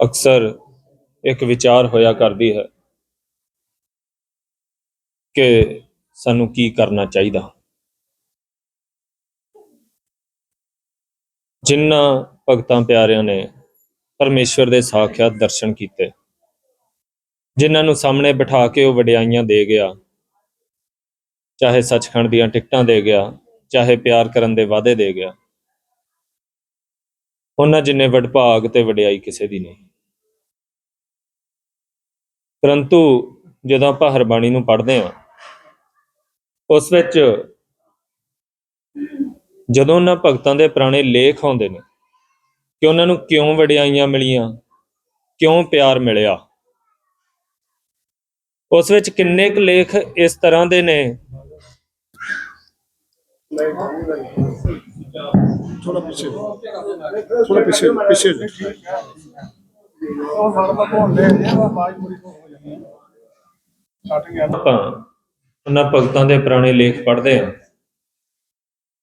ਅਕਸਰ ਇੱਕ ਵਿਚਾਰ ਹੋਇਆ ਕਰਦੀ ਹੈ ਕਿ ਸਾਨੂੰ ਕੀ ਕਰਨਾ ਚਾਹੀਦਾ। ਜਿਨ੍ਹਾਂ ਭਗਤਾਂ ਪਿਆਰਿਆਂ ਨੇ ਪਰਮੇਸ਼ਵਰ ਦੇ ਸਾਖਿਆਤ ਦਰਸ਼ਨ ਕੀਤੇ, ਜਿਨ੍ਹਾਂ ਨੂੰ ਸਾਹਮਣੇ ਬਿਠਾ ਕੇ ਉਹ ਵਡਿਆਈਆਂ ਦੇ ਗਿਆ, ਚਾਹੇ ਸੱਚਖੰਡ ਦੀਆਂ ਟਿਕਟਾਂ ਦੇ ਗਿਆ, ਚਾਹੇ ਪਿਆਰ ਕਰਨ ਦੇ ਵਾਅਦੇ ਦੇ ਗਿਆ ਉਹਨਾਂ ਜਿੰਨੇ ਵਡਭਾਗ ਤੇ ਵਡਿਆਈ ਕਿਸੇ ਦੀ ਨਹੀਂ। ਪਰੰਤੂ ਜਦੋਂ ਆਪਾਂ ਹਰਬਾਣੀ ਨੂੰ ਪੜ੍ਹਦੇ ਹਾਂ, ਉਸ ਵਿੱਚ ਜਦੋਂ ਉਹਨਾਂ ਭਗਤਾਂ ਦੇ ਪੁਰਾਣੇ ਲੇਖ ਆਉਂਦੇ ਨੇ ਕਿ ਉਹਨਾਂ ਨੂੰ ਕਿਉਂ ਵਡਿਆਈਆਂ ਮਿਲੀਆਂ, ਕਿਉਂ ਪਿਆਰ ਮਿਲਿਆ, ਉਸ ਵਿੱਚ ਕਿੰਨੇ ਕੁ ਲੇਖ ਇਸ ਤਰ੍ਹਾਂ ਦੇ ਨੇ। थोड़ा पीछे थोड़ा पीछे पीछे स्टार्टिंग ਆਪਾਂ ਉਹਨਾਂ ਭਗਤਾਂ ਦੇ ਪੁਰਾਣੇ ਲੇਖ ਪੜ੍ਹਦੇ ਹਾਂ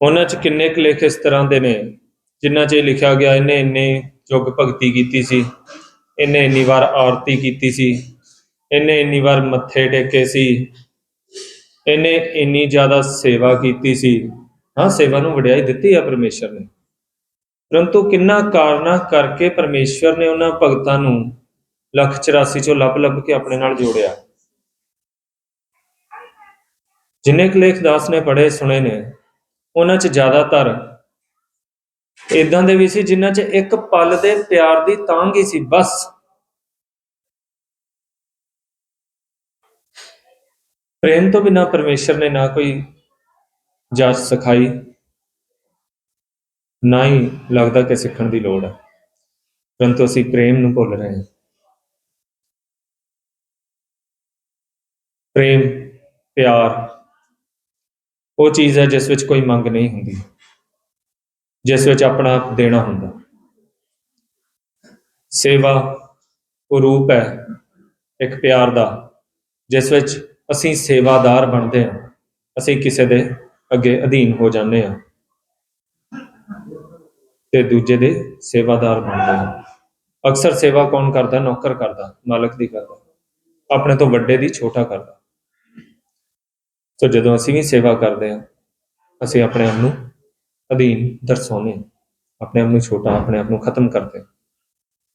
ਉਹਨਾਂ 'ਚ ਕਿੰਨੇ ਕੁ ਲੇਖ ਇਸ ਤਰ੍ਹਾਂ ਦੇ ਨੇ ਜਿਨ੍ਹਾਂ 'ਚ ਇਹ ਲਿਖਿਆ ਗਿਆ ਇਹਨੇ ਇੰਨੇ ਯੁੱਗ ਭਗਤੀ ਕੀਤੀ ਸੀ ਇਹਨੇ ਇੰਨੀ ਵਾਰ ਆਰਤੀ ਕੀਤੀ ਸੀ ਇਹਨੇ ਇੰਨੀ ਵਾਰ ਮੱਥੇ ਟੇਕੇ ਸੀ ਇਹਨੇ ਇੰਨੀ ਜ਼ਿਆਦਾ ਸੇਵਾ ਕੀਤੀ ਸੀ ਹਾਂ ਸੇਵਾ ਨੂੰ ਵਡਿਆਈ ਦਿੱਤੀ ਆ ਪਰਮੇਸ਼ਰ ਨੇ ਪਰੰਤੂ ਕਿੰਨਾ ਕਾਰਨਾ ਕਰਕੇ ਪਰਮੇਸ਼ਵਰ ਨੇ ਉਹਨਾਂ ਭਗਤਾਂ ਨੂੰ ਲੱਖ 84 ਚੋਂ ਲੱਭ ਲੱਭ ਕੇ ਆਪਣੇ ਨਾਲ ਜੋੜਿਆ? ਜਿੰਨੇ ਕੁ ਲੇਖ ਦਾਸ ਨੇ ਪੜ੍ਹੇ, ਸੁਣੇ ਨੇ, ਉਹਨਾਂ 'ਚ ਜ਼ਿਆਦਾਤਰ ਇਦਾਂ ਦੇ ਵੀ ਸੀ ਜਿਨ੍ਹਾਂ 'ਚ ਇੱਕ ਪਲ ਦੇ ਪਿਆਰ ਦੀ ਤਾਂਘ ਹੀ ਸੀ, ਬਸ। ਪ੍ਰੇਮ ਤੋਂ ਬਿਨਾ ਪਰਮੇਸ਼ਰ ਨੇ ਨਾ ਕੋਈ ਜਾਚ ਸਿਖਾਈ ਨਾ ਹੀ ਲੱਗਦਾ ਕਿ ਸਿੱਖਣ ਦੀ ਲੋੜ ਹੈ। ਪਰੰਤੂ ਅਸੀਂ ਪ੍ਰੇਮ ਨੂੰ ਭੁੱਲ ਰਹੇ ਹਾਂ। ਪ੍ਰੇਮ, ਪਿਆਰ, ਉਹ ਚੀਜ਼ ਹੈ ਜਿਸ ਵਿੱਚ ਕੋਈ ਮੰਗ ਨਹੀਂ ਹੁੰਦੀ। ਜਿਸ ਵਿੱਚ ਆਪਣਾ ਦੇਣਾ ਹੁੰਦਾ। ਸੇਵਾ, ਉਹ ਰੂਪ ਹੈ, ਇੱਕ ਪਿਆਰ ਦਾ, ਜਿਸ ਵਿੱਚ ਅਸੀਂ ਸੇਵਾਦਾਰ ਬਣਦੇ ਹਾਂ। ਅਸੀਂ ਕਿਸੇ ਦੇ ਅੱਗੇ ਅਧੀਨ ਹੋ ਜਾਂਦੇ ਹਾਂ। ਤੇ ਦੂਜੇ ਦੇ ਸੇਵਾਦਾਰ ਬਣਦੇ ਹਨ ਅਕਸਰ ਸੇਵਾ ਕੌਣ ਕਰਦਾ? ਨੌਕਰ ਕਰਦਾ, ਮਾਲਕ ਦੀ ਕਰਦਾ। ਆਪਣੇ ਤੋਂ ਵੱਡੇ ਦੀ ਛੋਟਾ ਕਰਦਾ। ਸੋ ਜਦੋਂ ਅਸੀਂ ਵੀ ਸੇਵਾ ਕਰਦੇ ਹਾਂ, ਅਸੀਂ ਆਪਣੇ ਆਪ ਨੂੰ ਅਧੀਨ ਦਰਸਾਉਂਦੇ ਹਾਂ। ਆਪਣੇ ਆਪ ਨੂੰ ਛੋਟਾ, ਆਪਣੇ ਆਪ ਨੂੰ ਖਤਮ ਕਰਦੇ ਹਾਂ।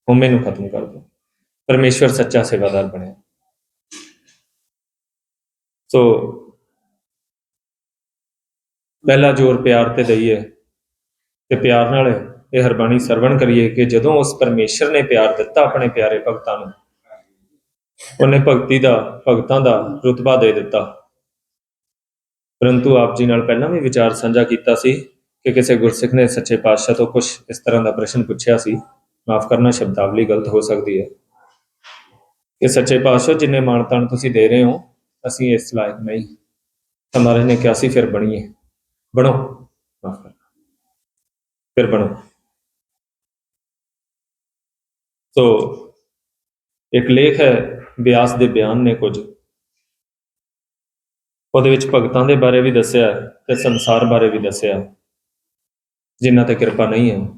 ਹਉਮੈ ਨੂੰ ਖਤਮ ਕਰਦੇ ਪਰਮੇਸ਼ਵਰ ਸੱਚਾ ਸੇਵਾਦਾਰ ਬਣਿਆ। ਸੋ ਪਹਿਲਾ ਜ਼ੋਰ ਪਿਆਰ ਤੇ ਦਈਏ। ਤੇ ਪਿਆਰ ਨਾਲ ਇਹ ਹਰਬਾਣੀ ਸਰਵਣ ਕਰੀਏ ਕਿ ਜਦੋਂ ਉਸ ਪਰਮੇਸ਼ਰ ਨੇ ਪਿਆਰ ਦਿੱਤਾ ਆਪਣੇ ਪਿਆਰੇ ਭਗਤਾਂ ਨੂੰ, ਉਹਨੇ ਭਗਤੀ ਦਾ, ਭਗਤਾਂ ਦਾ ਰੁਤਬਾ ਦੇ ਦਿੱਤਾ। ਪਰੰਤੂ ਆਪ ਜੀ ਨਾਲ ਪਹਿਲਾਂ ਵੀ ਵਿਚਾਰ ਸਾਂਝਾ ਕੀਤਾ ਸੀ ਕਿ ਕਿਸੇ ਗੁਰਸਿੱਖ ਨੇ ਸੱਚੇ ਪਾਤਸ਼ਾਹ ਤੋਂ ਕੁਝ ਇਸ ਤਰ੍ਹਾਂ ਦਾ ਪ੍ਰਸ਼ਨ ਪੁੱਛਿਆ ਸੀ, ਮਾਫ ਕਰਨਾ ਸ਼ਬਦਾਵਲੀ ਗਲਤ ਹੋ ਸਕਦੀ ਹੈ। ਕਿ ਸੱਚੇ ਪਾਤਸ਼ਾਹ ਜਿੰਨੇ ਮਾਣ ਤਾਣ ਤੁਸੀਂ ਦੇ ਰਹੇ ਹੋ, ਅਸੀਂ ਇਸ ਲਾਇਕ ਨਹੀਂ। ਤਾਂ ਮਹਾਰਾਜ ਨੇ ਕਿਹਾ ਸੀ ਫਿਰ ਬਣੀਏ। ਬਣੋ। ਫਿਰ ਬਣੋ। ਸੋ ਇੱਕ ਲੇਖ ਹੈ ਬਿਆਸ ਦੇ ਬਿਆਨ ਨੇ ਕੁਝ। ਉਹਦੇ ਵਿੱਚ ਭਗਤਾਂ ਦੇ ਬਾਰੇ ਵੀ ਦੱਸਿਆ ਤੇ ਸੰਸਾਰ ਬਾਰੇ ਵੀ ਦੱਸਿਆ ਹੈ, ਜਿਨ੍ਹਾਂ ਤੇ ਕਿਰਪਾ ਨਹੀਂ ਹੈ।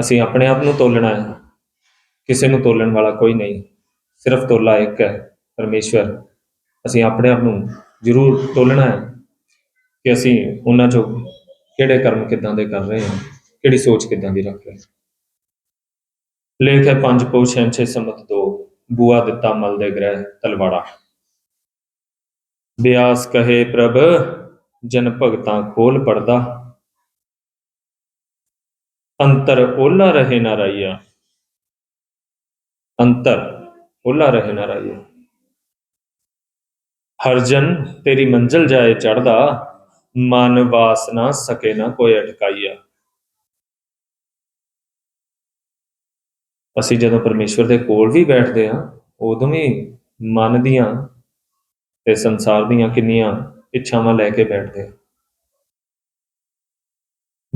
ਅਸੀਂ ਆਪਣੇ ਆਪ ਨੂੰ ਤੋਲਣਾ ਹੈ। ਕਿਸੇ ਨੂੰ ਤੋਲਣ ਵਾਲਾ ਕੋਈ ਨਹੀਂ। ਸਿਰਫ ਤੋਲਾ ਇੱਕ ਹੈ ਪਰਮੇਸ਼ਵਰ। ਅਸੀਂ ਆਪਣੇ ਆਪ ਨੂੰ ਜ਼ਰੂਰ ਤੋਲਣਾ ਹੈ ਕਿ ਅਸੀਂ ਉਹਨਾਂ ਚੋਂ ਕਿਹੜੇ ਕਰਮ ਕਿਦਾਂ ਦੇ ਕਰ ਰਹੇ ਹਾਂ ਕਿਹੜੀ ਸੋਚ ਕਿਦਾਂ ਦੀ ਰੱਖ ਰਹੇ ਲੇਖ ਹੈ ਪੰਜ ਪੋਹ ਛੇ ਛੇ ਸੰਮਤ ਦੋ, ਬੂਆ ਦਿੱਤਾ ਮਲ ਦੇ ਗ੍ਰਹਿ ਤਲਵਾੜਾ। ਬਿਆਸ ਕਹੇ ਪ੍ਰਭ, ਜਨ ਭਗਤਾਂ ਖੋਲ ਪੜਦਾ ਅੰਤਰ ਓਲਾ ਰਹੇ ਨਾ ਰਾਈਆ। ਅੰਤਰ ਓਲਾ ਰਹੇ ਨਾ ਰਾਈਆ। ਹਰ ਜਨ ਤੇਰੀ ਮੰਜ਼ਲ ਜਾਏ ਚੜਦਾ ਮਨ ਵਾਸਨਾ ਸਕੇ ਨਾ ਕੋਈ ਅਟਕਾਈਆ। ਅਸੀਂ ਜਦੋਂ ਪਰਮੇਸ਼ਵਰ ਦੇ ਕੋਲ ਵੀ ਬੈਠਦੇ ਹਾਂ, ਉਦੋਂ ਵੀ ਮਨ ਦੀਆਂ ਤੇ ਸੰਸਾਰ ਦੀਆਂ ਕਿੰਨੀਆਂ ਇੱਛਾਵਾਂ ਲੈ ਕੇ ਬੈਠਦੇ ਹਾਂ।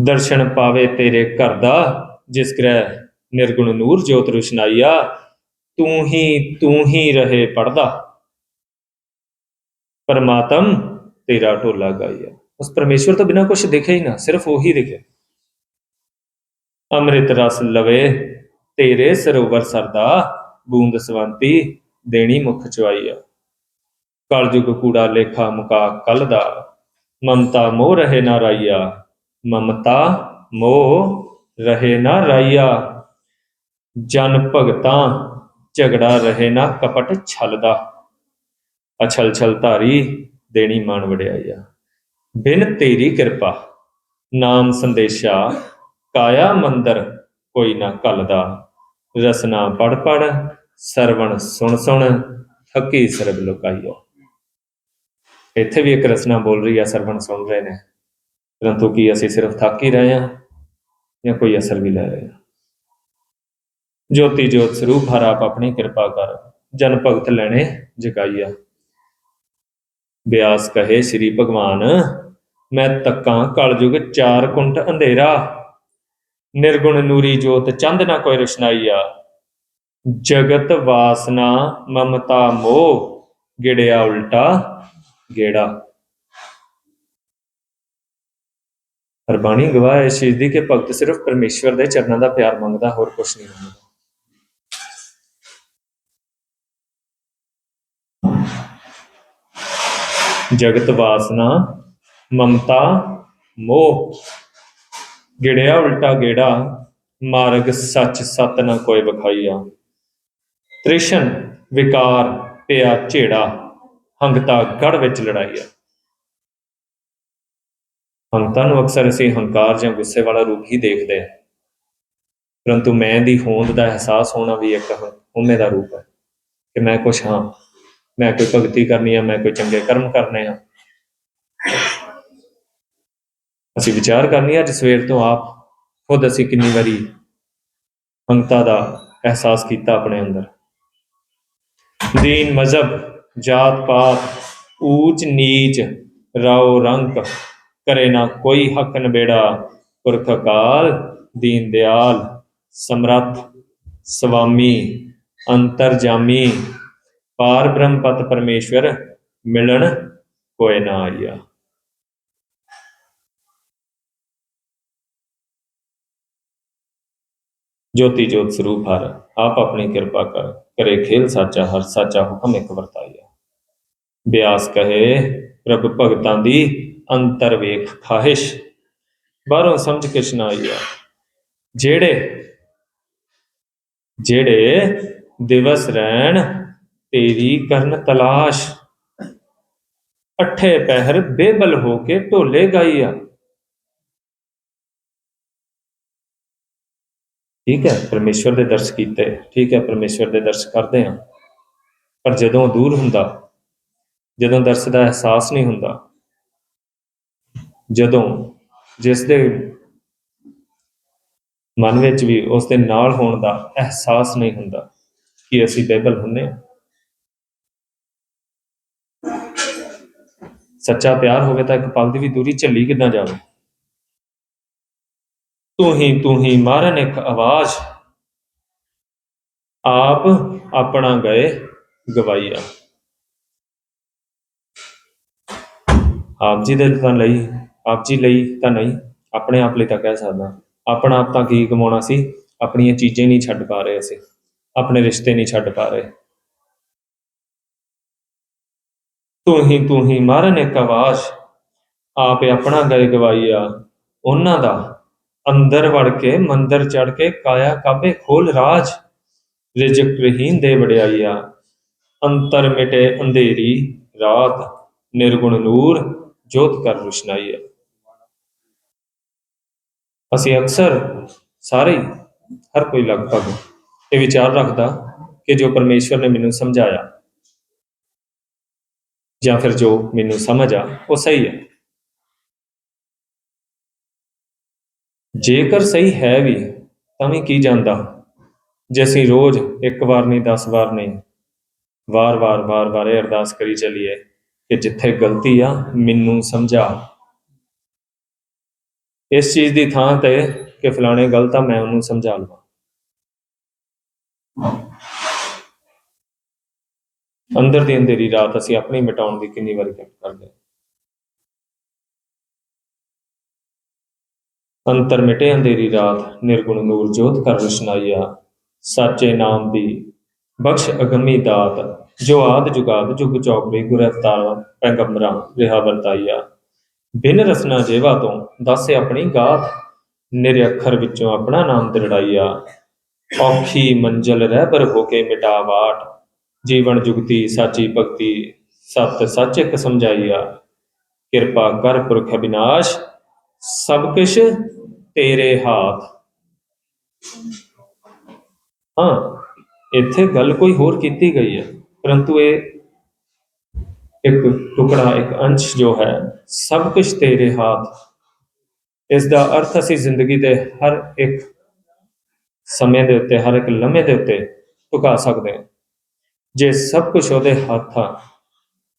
ਦਰਸ਼ਨ ਪਾਵੇ ਤੇਰੇ ਘਰ ਦਾ, ਜਿਸ ਗ੍ਰਹਿ ਨਿਰਗੁਣ ਨੂਰ ਜੋਤ ਰੁਸ਼ਨਾਈਆ, ਤੂੰ ਹੀ ਤੂੰ ਹੀ ਰਹੇ ਪੜਦਾ। ਪਰਮਾਤਮ ਤੇਰਾ ਢੋਲਾ ਗਾਈਆ। ਉਸ ਪਰਮੇਸ਼ਵਰ ਤੋਂ ਬਿਨਾ ਕੁਝ ਦਿਖੇ ਹੀ ਨਾ, ਸਿਰਫ ਉਹੀ ਦਿਖੇ। ਅੰਮ੍ਰਿਤ ਰਸ ਲਵੇ, ਤੇਰੇ ਸਰੋਵਰ ਸਰਦਾ, ਬੂੰਦ ਸਵੰਤੀ ਦੇਣੀ ਮੁਖ ਚਵਾਈਆ ਕਲਯੁਗ ਕੂੜਾ ਲੇਖਾ ਮੁਕਾ ਕਲ ਦਾ, ਮਮਤਾ ਮੋਹ ਰਹੇ ਨਾ ਰਾਈਆ। ਮਮਤਾ ਮੋਹ ਰਹੇ ਨਾ ਰਾਈਆ। ਜਨ ਭਗਤਾਂ ਝਗੜਾ ਰਹੇ ਨਾ ਕਪਟ ਛਲਦਾ। ਅਛਲ ਛਲ ਧਾਰੀ ਦੇਣੀ ਮਾਨ ਵੜਿਆਈਆ ਬਿਨ ਤੇਰੀ ਕਿਰਪਾ, ਨਾਮ ਸੰਦੇਸ਼ਾ, ਕਾਇਆ ਮੰਦਰ ਕੋਈ ਨਾ ਕਲਦਾ ਰਸਨਾ ਪੜ ਪੜ ਸਰਵਣ ਸੁਣ ਸੁਣ ਥੱਕੀ ਸਰਬ ਲੋਕਾਈਆ ਇੱਥੇ ਵੀ ਇੱਕ ਰਸਨਾ ਬੋਲ ਰਹੀ ਆ, ਸਰਵਣ ਸੁਣ ਰਹੇ ਨੇ। ਪਰੰਤੂ ਕੀ ਅਸੀਂ ਸਿਰਫ ਥੱਕ ਹੀ ਰਹੇ ਹਾਂ ਜਾਂ ਕੋਈ ਅਸਰ ਵੀ ਲੈ ਰਹੇ ਹਾਂ? ਜੋਤੀ ਜੋਤ ਸਰੂਪ ਹਰ ਆਪ ਆਪਣੀ ਕਿਰਪਾ ਕਰ, ਜਨ ਭਗਤ ਲੈਣੇ ਜਗਾਈਆ। ਬਿਆਸ ਕਹੇ ਸ੍ਰੀ ਭਗਵਾਨ ਮੈਂ ਤੱਕਾਂ ਕਲਯੁਗ ਚਾਰ ਕੁੰਟ ਅੰਧੇਰਾ। ਨਿਰਗੁਣ ਨੂਰੀ ਜੋਤ ਚੰਦ ਨਾ ਕੋਈ ਰੁਸ਼ਨਾਈਆ। ਜਗਤ ਵਾਸਨਾ ਮਮਤਾ ਮੋਹ, ਗਿੜਿਆ ਉਲਟਾ ਗੇੜਾ। ਹਰਬਾਣੀ ਗਵਾਹ ਹੈ ਇਸ ਚੀਜ਼ ਦੀ ਕਿ ਭਗਤ ਸਿਰਫ ਪਰਮੇਸ਼ਵਰ ਦੇ ਚਰਨਾਂ ਦਾ ਪਿਆਰ ਮੰਗਦਾ, ਹੋਰ ਕੁਝ ਨਹੀਂ ਮੰਗਦਾ। ਜਗਤ ਵਾਸਨਾ ਮਮਤਾ, ਮੋਹ। ਗਿੜਿਆ ਉਲਟਾ ਗੇੜਾ, ਮਾਰਗ ਸੱਚ ਸਤ ਨਾ ਕੋਈ ਵਿਖਾਈਆ। ਤ੍ਰਿਸ਼ਨ, ਵਿਕਾਰ ਪਿਆ ਝੇੜਾ, ਹੰਗਤਾ ਗੜ ਵਿੱਚ ਲੜਾਈਆ। ਹੰਗਤਾ ਨੂੰ ਅਕਸਰ ਅਸੀਂ ਹੰਕਾਰ ਜਾਂ ਗੁੱਸੇ ਵਾਲਾ ਰੂਪ ਹੀ ਦੇਖਦੇ ਹਾਂ। ਪਰੰਤੂ ਮੈਂ ਦੀ ਹੋਂਦ ਦਾ ਅਹਿਸਾਸ ਹੋਣਾ ਵੀ ਇੱਕ ਹਉਮੈ ਦਾ ਰੂਪ ਹੈ ਕਿ ਮੈਂ ਕੁਛ ਹਾਂ। ਮੈਂ ਕੋਈ ਭਗਤੀ ਕਰਨੀ ਆ, ਮੈਂ ਕੋਈ ਚੰਗੇ ਕਰਮ ਕਰਨੇ ਆ। ਅਸੀਂ ਵਿਚਾਰ ਕਰਨੀ ਅੱਜ ਸਵੇਰ ਤੋਂ ਆਪ ਖੁਦ ਅਸੀਂ ਕਿੰਨੀ ਵਾਰੀ ਹੰਗਤਾ ਦਾ ਅਹਿਸਾਸ ਕੀਤਾ ਆਪਣੇ ਅੰਦਰ। ਦੀਨ ਮਜ਼ਹਬ, ਜਾਤ ਪਾਤ, ਊਚ ਨੀਚ, ਰਾਓ ਰੰਗ, ਕਰੇ ਨਾ ਕੋਈ ਹੱਕ ਨਬੇੜਾ, ਪੁਰਖ ਕਾਲ ਦੀਨ ਦਿਆਲ, ਸਮਰੱਥ ਸੁਆਮੀ ਅੰਤਰਜਾਮੀ, ਪਾਰ ਬ੍ਰਹਮ ਪਤ ਪਰਮੇਸ਼ਵਰ, ਮਿਲਣ ਕੋਈ ਨਾ ਆਇਆ ਜੋਤੀ ਜੋਤ ਸਰੂਪ ਹਰ, ਆਪ ਆਪਣੀ ਕਿਰਪਾ ਕਰ, ਕਰੇ ਖੇਲ ਸਾਚਾ, ਹਰ ਸਾਚਾ ਹੁਕਮ ਇੱਕ ਵਰਤਾਇਆ ਬਿਆਸ ਕਹੇ, ਪ੍ਰਭ ਭਗਤਾਂ ਦੀ ਅੰਤਰ ਵੇਖ ਖਾਹਿਸ਼, ਬਾਹਰੋਂ ਸਮਝ ਕਿਛ ਨਾ ਆਇਆ ਜਿਹੜੇ ਜਿਹੜੇ ਦਿਵਸ ਰਹਿਣ, ਤੇਰੀ ਕਰਨ ਤਲਾਸ਼, ਅਠੇ ਪਹਿਰ ਬੇਬਲ ਹੋ ਕੇ ਢੋਲੇ ਗਾਈਆ ਠੀਕ ਹੈ, ਪਰਮੇਸ਼ਵਰ ਦੇ ਦਰਸ਼ ਕੀਤੇ, ਠੀਕ ਹੈ, ਪਰਮੇਸ਼ਵਰ ਦੇ ਦਰਸ਼ ਕਰਦੇ ਹਾਂ। ਪਰ ਜਦੋਂ ਦੂਰ ਹੁੰਦਾ, ਜਦੋਂ ਦਰਸ ਦਾ ਅਹਿਸਾਸ ਨਹੀਂ ਹੁੰਦਾ, ਜਦੋਂ ਜਿਸ ਦੇ ਮਨ ਵਿੱਚ ਵੀ ਉਸ ਦੇ ਨਾਲ ਹੋਣ ਦਾ ਅਹਿਸਾਸ ਨਹੀਂ ਹੁੰਦਾ ਕਿ ਅਸੀਂ ਬੇਬਲ ਹੁੰਨੇ ਹਾਂ। ਸੱਚਾ ਪਿਆਰ ਹੋਵੇ ਤਾਂ ਇੱਕ ਪਲ ਦੀ ਵੀ ਦੂਰੀ ਝੱਲੀ ਕਿੱਦਾਂ ਜਾਵੇ? ਤੂੰ ਹੀ ਤੂੰ ਹੀ ਮਾਰਨ ਇੱਕ ਆਵਾਜ਼। ਆਪ ਆਪਣਾ ਗਏ ਗਵਾਈਆ ਆਪ ਜੀ ਦੇ ਤਾਂ ਲਈ, ਆਪ ਜੀ ਲਈ ਤਾਂ ਨਹੀਂ, ਆਪਣੇ ਆਪ ਲਈ ਤਾਂ ਕਹਿ ਸਕਦਾ। ਆਪਣਾ ਆਪ ਤਾਂ ਕੀ ਕਮਾਉਣਾ ਸੀ? ਆਪਣੀਆਂ ਚੀਜ਼ਾਂ ਨਹੀਂ ਛੱਡ ਪਾ ਰਹੇ ਅਸੀਂ। ਆਪਣੇ ਰਿਸ਼ਤੇ ਨਹੀਂ ਛੱਡ ਪਾ ਰਹੇ। ਤੂੰ ਹੀ ਤੂੰ ਹੀ ਮਾਰਨ ਇੱਕ ਆਵਾਜ਼। ਆਪ ਆਪਣਾ ਗਏ ਗਵਾਈਆ ਉਹਨਾਂ ਦਾ ਅੰਦਰ ਵੜ ਕੇ, ਮੰਦਰ ਚੜ ਕੇ, ਕਾਇਆ ਕਾਬੇ ਖੋਲ ਰਾਜ, ਰਿਜਕ ਰਹੀਨ ਦੇ ਵਡਿਆਈਆ। ਅੰਤਰ ਮਿਟੇ ਅੰਧੇਰੀ ਰਾਤ, ਨਿਰਗੁਣ ਨੂਰ, ਜੋਤ ਕਰ ਰੁਸ਼ਨਾਈ ਰੁਸ਼ਨਾਈਆ। ਅਸੀਂ ਅਕਸਰ ਸਾਰੇ ਹਰ ਕੋਈ ਲਗਭਗ ਇਹ ਵਿਚਾਰ ਰੱਖਦਾ ਕਿ ਜੋ ਪਰਮੇਸ਼ਵਰ ਨੇ ਮੈਨੂੰ ਸਮਝਾਇਆ ਜਾਂ ਫਿਰ ਜੋ ਮੈਨੂੰ ਸਮਝ ਆ, ਉਹ ਸਹੀ ਹੈ ਜੇਕਰ ਸਹੀ ਹੈ ਵੀ, ਤਾਂ ਵੀ ਕੀ ਜਾਂਦਾ ਜੇ ਅਸੀਂ ਰੋਜ਼ ਇੱਕ ਵਾਰ ਨਹੀਂ 10 ਵਾਰ ਨਹੀਂ ਵਾਰ-ਵਾਰ ਵਾਰ-ਵਾਰ ਇਹ ਅਰਦਾਸ ਕਰੀ ਚੱਲੀਏ ਕਿ ਜਿੱਥੇ ਗਲਤੀ ਆ, ਮੈਨੂੰ ਸਮਝਾ। ਇਸ ਚੀਜ਼ ਦੀ ਥਾਂ ਤੇ ਕਿ ਫਲਾਣੇ ਗਲਤ ਆ ਮੈਂ ਉਹਨੂੰ ਸਮਝਾ ਲਵਾਂ। ਅੰਦਰ ਦੀ ਅੰਧੇਰੀ ਰਾਤ ਅਸੀਂ ਆਪਣੀ ਮਿਟਾਉਣ ਦੀ ਕਿੰਨੀ ਵਾਰੀ ਕੋਸ਼ਿਸ਼ ਕਰਦੇ ਹਾਂ। ਅੰਤਰ ਮਿਟੇ ਅੰਧੇਰੀ ਰਾਤ, ਨਿਰਗੁਣ ਨੂਰ ਜੋਤ ਕਰ ਰੁਸ਼ਨਾਈਆ। ਸਾਚੇ ਨਾਮ ਦੀ ਬਖਸ਼ ਅਗੰਮੀ ਦਾਤ, ਜੋ ਆਦ ਜੁਗਾਦ ਜੁਗ ਚੌਕੜੀ ਗੁਰ ਪੈਗੰਬਰਾਂ ਰਿਹਾ ਵਰਤਾਈਆ। ਬਿਨ ਰਸਨਾ ਜੇਵਾ ਤੋਂ ਦੱਸੇ ਆਪਣੀ ਗਾਥ ਨਿਰ ਅੱਖਰ ਵਿੱਚੋਂ ਆਪਣਾ ਨਾਮ ਦਰੜਾਈਆ। ਔਖੀ ਮੰਜ਼ਲ ਰਹਿ ਪਰ ਹੋ ਕੇ ਮਿਟਾ ਬਾਟ ਜੀਵਨ ਜੁਗਤੀ ਸਾਚੀ ਭਗਤੀ, ਸਤ ਸੱਚ ਇੱਕ ਸਮਝਾਈਆ। ਕਿਰਪਾ ਕਰ ਪੁਰਖ ਅਬਿਨਾਸ਼ ਸਭ ਕੁਛ ਤੇਰੇ ਹਾਥ। ਹਾਂ, ਇੱਥੇ ਗੱਲ ਕੋਈ ਹੋਰ ਕੀਤੀ ਗਈ ਹੈ। ਪਰੰਤੂ ਇਹ ਇੱਕ ਟੁਕੜਾ, ਇੱਕ ਅੰਸ਼ ਜੋ ਹੈ, ਸਭ ਕੁਝ ਤੇਰੇ ਹੱਥ। ਇਸ ਦਾ ਅਰਥ ਅਸੀਂ ਜ਼ਿੰਦਗੀ ਦੇ ਹਰ ਇੱਕ ਸਮੇਂ ਦੇ ਉੱਤੇ, ਹਰ ਇੱਕ ਲਮਹੇ ਦੇ ਉੱਤੇ ਟੁਕਾ ਸਕਦੇ ਹਾਂ। ਜੇ ਸਭ ਕੁਝ ਉਹਦੇ ਹੱਥ ਆ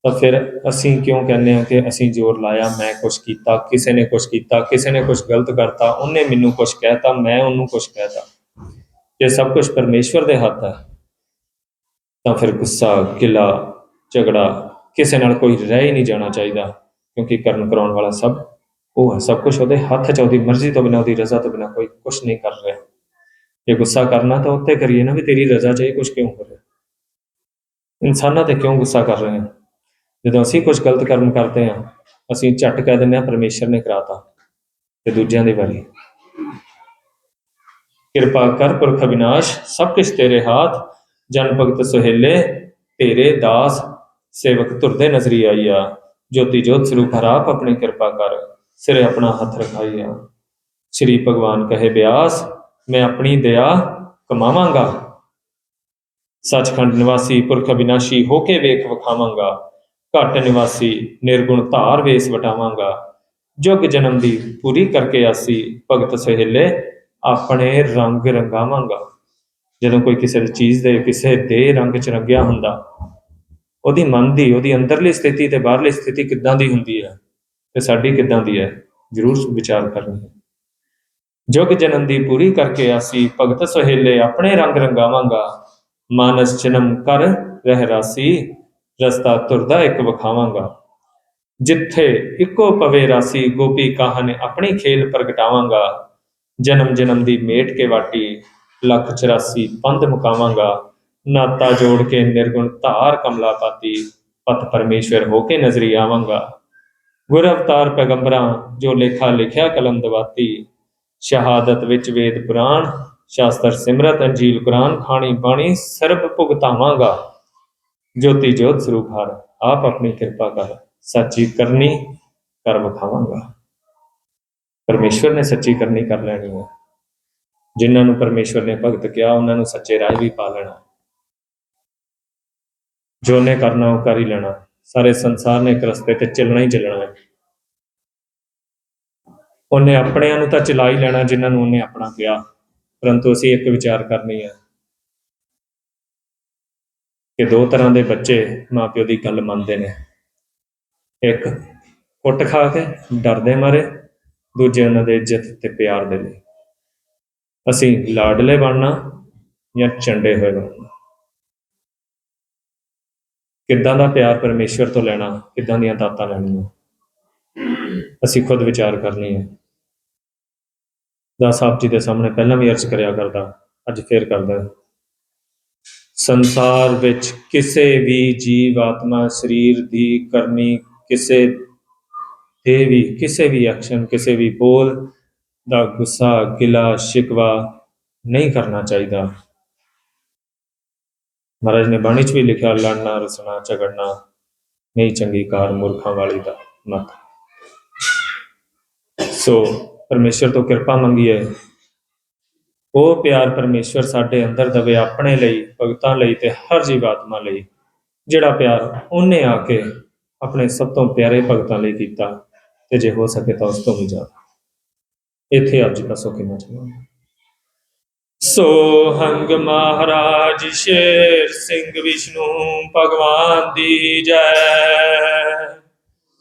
ਤਾਂ ਫਿਰ ਅਸੀਂ ਕਿਉਂ ਕਹਿੰਦੇ ਹਾਂ ਕਿ ਅਸੀਂ ਜ਼ੋਰ ਲਾਇਆ, ਮੈਂ ਕੁਝ ਕੀਤਾ, ਕਿਸੇ ਨੇ ਕੁਝ ਕੀਤਾ, ਕਿਸੇ ਨੇ ਕੁਝ ਗਲਤ ਕਰਤਾ, ਉਹਨੇ ਮੈਨੂੰ ਕੁਝ ਕਹਿਤਾ, ਮੈਂ ਉਹਨੂੰ ਕੁਝ ਕਹਿਤਾ। ਜੇ ਸਭ ਕੁਝ ਪਰਮੇਸ਼ਵਰ ਦੇ ਹੱਥ ਹੈ, ਤਾਂ ਫਿਰ ਗੁੱਸਾ, ਗਿਲਾ, ਝਗੜਾ ਕਿਸੇ ਨਾਲ ਕੋਈ ਰਹਿ ਹੀ ਨਹੀਂ ਜਾਣਾ ਚਾਹੀਦਾ, ਕਿਉਂਕਿ ਕਰਨ ਕਰਾਉਣ ਵਾਲਾ ਸਭ ਉਹ ਹੈ, ਸਭ ਕੁਝ ਉਹਦੇ ਹੱਥ 'ਚ, ਉਹਦੀ ਮਰਜ਼ੀ ਤੋਂ ਬਿਨਾਂ, ਉਹਦੀ ਰਜ਼ਾ ਤੋਂ ਬਿਨਾਂ ਕੋਈ ਕੁਝ ਨਹੀਂ ਕਰ ਰਿਹਾ। ਜੇ ਗੁੱਸਾ ਕਰਨਾ ਤਾਂ ਉੱਤੇ ਕਰੀਏ ਨਾ ਵੀ ਤੇਰੀ ਰਜ਼ਾ 'ਚ ਇਹ ਕੁਝ ਕਿਉਂ ਹੋ ਰਿਹਾ? ਇਨਸਾਨਾਂ ਤੇ ਕਿਉਂ ਗੁੱਸਾ ਕਰ ਰਹੇ ਹਾਂ? ਜਦੋਂ ਅਸੀਂ ਕੁਝ ਗਲਤ ਕਰਮ ਕਰਦੇ ਹਾਂ, ਅਸੀਂ ਝੱਟ ਕਹਿ ਦਿੰਦੇ ਹਾਂ, ਪਰਮੇਸ਼ਰ ਨੇ ਕਰਾਤਾ। ਤੇ ਦੂਜਿਆਂ ਦੇ ਵਾਰੀ ਕਿਰਪਾ ਕਰ, ਪੁਰਖ ਅਵਿਨਾਸ਼, ਸਭ ਕੁਝ ਤੇਰੇ ਹੱਥ, ਜਨ ਭਗਤ ਸੁਹੇਲੇ, ਤੇਰੇ ਦਾਸ, ਸੇਵਕ ਤੁਰਦੇ ਨਜ਼ਰੀ ਆਈਆ ਜੋਤੀ ਜੋਤ ਸਰੂਪ ਹਰਾਪ ਆਪਣੀ ਕਿਰਪਾ ਕਰ, ਸਿਰੇ ਆਪਣਾ ਹੱਥ ਰਖਾਈਆ ਸ੍ਰੀ ਭਗਵਾਨ ਕਹੇ, ਬਿਆਸ, ਮੈਂ ਆਪਣੀ ਦਇਆ ਕਮਾਵਾਂਗਾ। ਸੱਚਖੰਡ ਨਿਵਾਸੀ ਪੁਰਖ ਅਵਿਨਾਸ਼ੀ ਹੋ ਕੇ ਵੇਖ ਵਿਖਾਵਾਂਗਾ। ਘਟ ਨਿਵਾਸੀ ਨਿਰਗੁਣ ਧਾਰ ਵੇਸ ਵਟਾਵਾਂਗਾ। ਜੁਗ ਜਨਮ ਦੀ ਪੂਰੀ ਕਰਕੇ ਆਸੀ ਭਗਤ ਸਹੇਲੇ ਆਪਣੇ ਰੰਗ ਰੰਗਾਵਾਂਗਾ। ਜਦੋਂ ਕੋਈ ਕਿਸੇ ਦੀ ਚੀਜ਼ ਦੇ ਕਿਸੇ ਦੇ ਰੰਗ ਚ ਰੰਗਿਆ ਹੁੰਦਾ, ਉਹਦੀ ਮਨ ਦੀ, ਉਹਦੀ ਅੰਦਰਲੀ ਸਥਿਤੀ ਤੇ ਬਾਹਰਲੀ ਸਥਿਤੀ ਕਿੱਦਾਂ ਦੀ ਹੁੰਦੀ ਹੈ? ਤੇ ਸਾਡੀ ਕਿੱਦਾਂ ਦੀ ਹੈ? ਜ਼ਰੂਰ ਵਿਚਾਰ ਕਰਨੀ ਹੈ। ਜੁਗ ਜਨਮ ਦੀ ਪੂਰੀ ਕਰਕੇ ਆਸੀ ਭਗਤ ਸੋਹੇਲੇ ਆਪਣੇ ਰੰਗ ਰੰਗਾਵਾਂਗਾ। ਮਾਨਸ ਜਨਮ ਕਰ ਰਹਿ ਰਾਸੀ ਰਸਤਾ ਤੁਰਦਾ ਇੱਕ ਵਿਖਾਵਾਂਗਾ। ਜਿੱਥੇ ਇੱਕੋ ਪਵੇ ਰਾਸੀ ਗੋਪੀ ਕਾਹਨ ਆਪਣੀ ਖੇਲ ਪ੍ਰਗਟਾਵਾਂਗਾ। ਜਨਮ ਜਨਮ ਦੀ ਮੇਟ ਕੇ ਵਾਟੀ ਲੱਖ 84 ਪੰਧ ਮੁਕਾਵਾਂਗਾ। ਨਾਤਾ ਜੋੜ ਕੇ ਨਿਰਗੁਣ ਧਾਰ ਕਮਲਾ ਪਾਤੀ, ਪਤ ਪਰਮੇਸ਼ਵਰ ਹੋ ਕੇ ਨਜ਼ਰੀ ਆਵਾਂਗਾ। ਗੁਰ ਅਵਤਾਰ ਪੈਗੰਬਰਾਂ, ਜੋ ਲੇਖਾ ਲਿਖਿਆ ਕਲਮ ਦਵਾਤੀ, ਸ਼ਹਾਦਤ ਵਿੱਚ ਵੇਦ ਪੁਰਾਣ, ਸ਼ਾਸਤਰ ਸਿਮਰਤ, ਅੰਜੀਲ ਕੁਰਾਨ ਖਾਣੀ ਬਾਣੀ ਸਰਬ ਭੁਗਤਾਵਾਂਗਾ। ਜੋਤੀ ਜੋਤ ਸਰੂਪ ਹਰ। ਆਪ ਆਪਣੀ ਕਿਰਪਾ ਕਰ। ਸੱਚੀ ਕਰਨੀ ਕਰ ਵਿਖਾਵਾਂਗਾ ਪਰਮੇਸ਼ਵਰ ਨੇ ਸੱਚੀ ਕਰਨੀ ਕਰ ਲੈਣੀ ਹੈ। ਜਿਨ੍ਹਾਂ ਨੂੰ ਪਰਮੇਸ਼ਵਰ ਨੇ ਭਗਤ ਕਿਹਾ, ਉਹਨਾਂ ਨੂੰ ਸੱਚੇ ਰਾਹ ਵੀ ਪਾ ਲੈਣਾ। ਜੋ ਨੇ ਕਰਨਾ, ਉਹ ਕਰ ਹੀ ਲੈਣਾ। ਸਾਰੇ ਸੰਸਾਰ ਨੇ ਇੱਕ ਰਸਤੇ ਤੇ ਚੱਲਣਾ ਹੀ ਚੱਲਣਾ ਹੈ। ਉਹਨੇ ਆਪਣਿਆਂ ਨੂੰ ਤਾਂ ਚਲਾ ਹੀ ਲੈਣਾ ਜਿਨ੍ਹਾਂ ਨੂੰ ਉਹਨੇ ਆਪਣਾ ਕਿਹਾ। ਪਰੰਤੂ ਅਸੀਂ ਇੱਕ ਵਿਚਾਰ ਕਰਨੀ ਹੈ। ਕਿ ਦੋ ਤਰ੍ਹਾਂ ਦੇ ਬੱਚੇ ਮਾਪਿਓ ਦੀ ਗੱਲ ਮੰਨਦੇ ਨੇ। ਇੱਕ, ਕੁੱਟ ਖਾ ਕੇ ਡਰਦੇ ਮਾਰੇ, ਦੂਜੇ ਉਹਨਾਂ ਦੇ ਇੱਜ਼ਤ ਤੇ ਪਿਆਰ ਦੇ ਲਈ। ਅਸੀਂ ਲਾਡਲੇ ਬਣਨਾ ਜਾਂ ਚੰਡੇ ਹੋਏ ਬਣਨਾ? ਕਿੱਦਾਂ ਦਾ ਪਿਆਰ ਪਰਮੇਸ਼ਵਰ ਤੋਂ ਲੈਣਾ, ਕਿੱਦਾਂ ਦੀਆਂ ਦਾਤਾਂ ਲੈਣੀਆਂ? ਅਸੀਂ ਖੁਦ ਵਿਚਾਰ ਕਰਨੀ ਹੈ। ਦਾਸ ਸਾਹਿਬ ਜੀ ਦੇ ਸਾਹਮਣੇ ਪਹਿਲਾਂ ਵੀ ਅਰਜ਼ ਕਰਿਆ ਕਰਦਾ, ਅੱਜ ਫੇਰ ਕਰਦਾ। ਸੰਸਾਰ ਵਿੱਚ ਕਿਸੇ ਵੀ ਜੀਵ ਆਤਮਾ ਸਰੀਰ ਦੀ ਕਰਨੀ ਕਿਸੇ ਤੇ ਵੀ, ਕਿਸੇ ਵੀ ਐਕਸ਼ਨ ਕਿਸੇ ਵੀ ਬੋਲ ਦਾ ਗੁੱਸਾ, ਗਿਲਾ, ਸ਼ਿਕਵਾ ਨਹੀਂ ਕਰਨਾ ਚਾਹੀਦਾ। ਮਹਾਰਾਜ ਨੇ ਬਾਣੀ 'ਚ ਵੀ ਲਿਖਿਆ, ਲੜਨਾ, ਰਸਣਾ, ਝਗੜਨਾ ਨਹੀਂ ਚੰਗੀ ਕਾਰ ਮੂਰਖਾਂ ਵਾਲੀ ਦਾ ਮਤ। ਸੋ ਪਰਮੇਸ਼ਰ ਤੋਂ ਕਿਰਪਾ ਮੰਗੀਏ। ਉਹ ਪਿਆਰ ਪਰਮੇਸ਼ਰ ਸਾਡੇ ਅੰਦਰ ਦਵੇ ਆਪਣੇ ਲਈ, ਭਗਤਾਂ ਲਈ ਤੇ ਹਰ ਜੀਵਾਤਮਾ ਲਈ, ਜਿਹੜਾ ਪਿਆਰ ਉਹਨੇ ਆ ਕੇ ਆਪਣੇ ਸਭ ਤੋਂ ਪਿਆਰੇ ਭਗਤਾਂ ਲਈ ਕੀਤਾ, ਤੇ ਜੇ ਹੋ ਸਕੇ ਤਾਂ ਉਸ ਤੋਂ ਵੀ ਜ਼ਿਆਦਾ। ਇੱਥੇ ਆਪ ਜੀ ਦਾ ਸੋ ਕਿਨਾ ਚਾਹਾਂਗਾ ਸੋ ਹੰਗ ਮਹਾਰਾਜ ਸ਼ੇਰ ਸਿੰਘ ਵਿਸ਼ਨੂੰ ਭਗਵਾਨ ਦੀ ਜੈ।